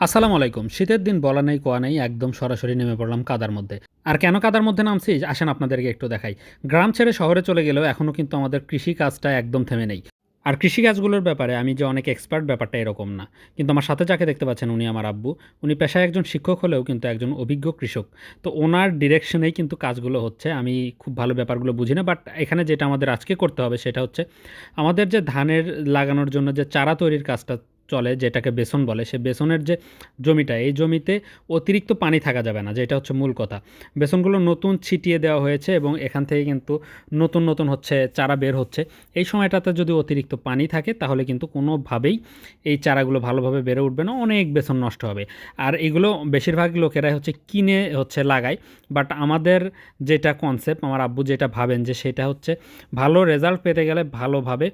আসসালামু আলাইকুম। শীতের দিন বলা নেই, কোয়া নেই, একদম সরাসরি নেমে পড়লাম কাদার মধ্যে। আর কেন কাদার মধ্যে নামছি? আসেন আপনাদেরকে একটু দেখাই। গ্রাম ছেড়ে শহরে চলে গেলেও এখনও কিন্তু আমাদের কৃষি কাজটা একদম থেমে নেই। আর কৃষিকাজগুলোর ব্যাপারে আমি যে অনেক এক্সপার্ট ব্যাপারটা এরকম না। কিন্তু আমার সাথে যাকে দেখতে পাচ্ছেন উনি আমার আব্বু, উনি পেশায় একজন শিক্ষক হলেও কিন্তু একজন অভিজ্ঞ কৃষক। তো ওনার ডিরেকশনেই কিন্তু কাজগুলো হচ্ছে। আমি খুব ভালো ব্যাপারগুলো বুঝি না বাট এখানে যেটা আমাদের আজকে করতে হবে সেটা হচ্ছে, আমাদের যে ধানের লাগানোর জন্য যে চারা তৈরির কাজটা চলে, যেটাকে বেসন বলে, সে বেসনের যে জমিটা, এই জমিতে অতিরিক্ত পানি থাকা যাবে না, যেটা হচ্ছে মূল কথা। বেসনগুলো নতুন ছিটিয়ে দেওয়া হয়েছে এবং এখান থেকে কিন্তু নতুন নতুন হচ্ছে চারা বের হচ্ছে। এই সময়টাতে যদি অতিরিক্ত পানি থাকে, তাহলে কিন্তু কোনোভাবেই এই চারাগুলো ভালোভাবে বেড়ে উঠবে না, অনেক বেসন নষ্ট হবে। আর এগুলো বেশিরভাগ লোকেরাই হচ্ছে কিনে হচ্ছে লাগায়, বাট আমাদের যেটা কনসেপ্ট আমার আব্বু যেটা ভাবেন যে সেটা হচ্ছে ভালো রেজাল্ট পেতে গেলে ভালোভাবে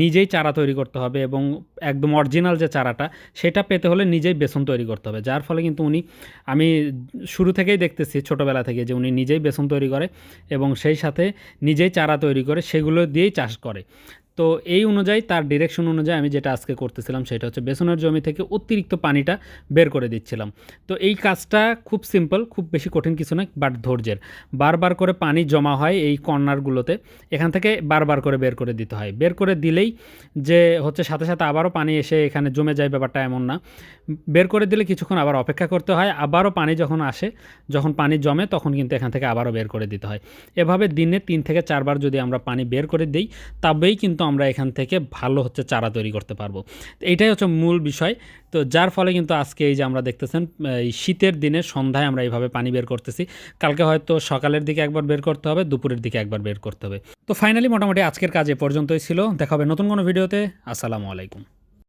নিজেই চারা তৈরি করতে হবে এবং একদম অরিজিনাল যে চারাটা, সেটা পেতে হলে নিজেই বেসন তৈরি করতে হবে। যার ফলে কিন্তু উনি, আমি শুরু থেকেই দেখতেছি, ছোটোবেলা থেকে যে উনি নিজেই বেসন তৈরি করে এবং সেই সাথে নিজেই চারা তৈরি করে, সেগুলো দিয়েই চাষ করে। তো এই অনুযায়ী, তার ডিরেকশন অনুযায়ী আমি যেটা আজকে করতেছিলাম সেটা হচ্ছে বেসনের জমি থেকে অতিরিক্ত পানিটা বের করে দিচ্ছিলাম। তো এই কাজটা খুব সিম্পল খুব বেশি কঠিন কিছু না বাট ধৈর্যের। বারবার করে পানি জমা হয় এই কর্নারগুলোতে, এখান থেকে বারবার করে বের করে দিতে হয়। বের করে দিলেই যে হচ্ছে সাথে সাথে আবারও পানি এসে এখানে জমে যায়, ব্যাপারটা এমন না। বের করে দিলে কিছুক্ষণ আবার অপেক্ষা করতে হয়, আবারও পানি যখন আসে, যখন পানি জমে তখন কিন্তু এখান থেকে আবারও বের করে দিতে হয়। এভাবে দিনে তিন থেকে চারবার যদি আমরা পানি বের করে দিই, তবেই কিন্তু আমরা এখান থেকে ভালো হচ্ছে চারা তৈরি করতে পারব। এইটাই হচ্ছে মূল বিষয়। তো যার ফলে কিন্তু আজকে এই যে আমরা দেখতেছেন, এই শীতের দিনে সন্ধ্যায় আমরা এইভাবে পানি বের করতেছি। কালকে হয়তো সকালের দিকে একবার বের করতে হবে, দুপুরের দিকে একবার বের করতে হবে। তো ফাইনালি মোটামুটি আজকের কাজ এ পর্যন্তই ছিল। দেখা হবে নতুন কোনো ভিডিওতে। আসসালামু আলাইকুম।